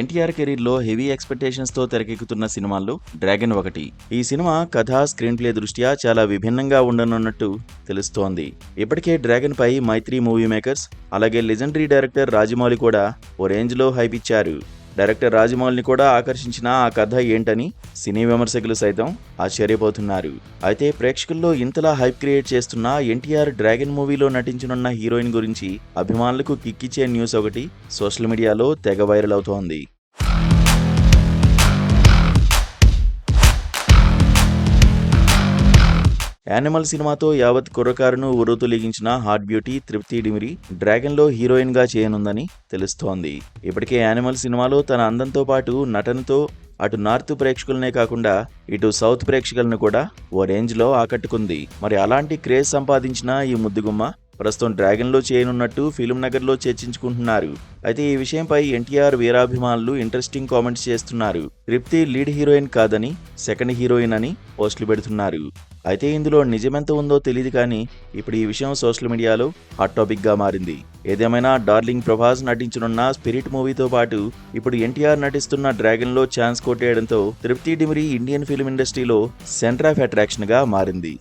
ఎన్టీఆర్ కెరీర్లో హెవీ ఎక్స్పెక్టేషన్స్తో తెరకెక్కుతున్న సినిమాల్లో డ్రాగన్ ఒకటి. ఈ సినిమా కథ స్క్రీన్ ప్లే దృష్ట్యా చాలా విభిన్నంగా ఉండనున్నట్టు తెలుస్తోంది. ఇప్పటికే డ్రాగన్ పై మైత్రి మూవీ మేకర్స్ అలాగే లెజెండరీ డైరెక్టర్ రాజమౌళి కూడా ఓ రేంజ్లో హైప్ ఇచ్చారు. డైరెక్టర్ రాజమౌళిని కూడా ఆకర్షించిన ఆ కథ ఏంటని సినీ విమర్శకులు సైతం ఆశ్చర్యపోతున్నారు. అయితే ప్రేక్షకుల్లో ఇంతలా హైప్ క్రియేట్ చేస్తున్న ఎన్టీఆర్ డ్రాగన్ మూవీలో నటించనున్న హీరోయిన్ గురించి అభిమానులకు కిక్కిచ్చే న్యూస్ ఒకటి సోషల్ మీడియాలో తెగ వైరల్ అవుతోంది. యానిమల్ సినిమాతో యావత్ కుర్రకారును ఉరుతులిగించిన హాట్ బ్యూటీ తృప్తి డిమిరి డ్రాగన్లో హీరోయిన్గా చేయనుందని తెలుస్తోంది. ఇప్పటికే యానిమల్ సినిమాలో తన అందంతో పాటు నటనతో అటు నార్త్ ప్రేక్షకులనే కాకుండా ఇటు సౌత్ ప్రేక్షకులను కూడా ఓ రేంజ్లో ఆకట్టుకుంది. మరి అలాంటి క్రేజ్ సంపాదించిన ఈ ముద్దుగుమ్మ ప్రస్తుతం డ్రాగన్లో చేయనున్నట్టు ఫిలిం నగర్లో చర్చించుకుంటున్నారు. అయితే ఈ విషయంపై ఎన్టీఆర్ వీరాభిమానులు ఇంట్రెస్టింగ్ కామెంట్స్ చేస్తున్నారు. తృప్తి లీడ్ హీరోయిన్ కాదని సెకండ్ హీరోయిన్ అని పోస్టులు పెడుతున్నారు. అయితే ఇందులో నిజమెంత ఉందో తెలియదు కానీ ఇప్పుడు ఈ విషయం సోషల్ మీడియాలో హాట్ టాపిక్గా మారింది. ఏదేమైనా డార్లింగ్ ప్రభాస్ నటించనున్న స్పిరిట్ మూవీతో పాటు ఇప్పుడు ఎన్టీఆర్ నటిస్తున్న డ్రాగన్లో ఛాన్స్ కొట్టేయడంతో తృప్తి డిమిరి ఇండియన్ ఫిల్మ్ ఇండస్ట్రీలో సెంటర్ ఆఫ్ అట్రాక్షన్గా మారింది.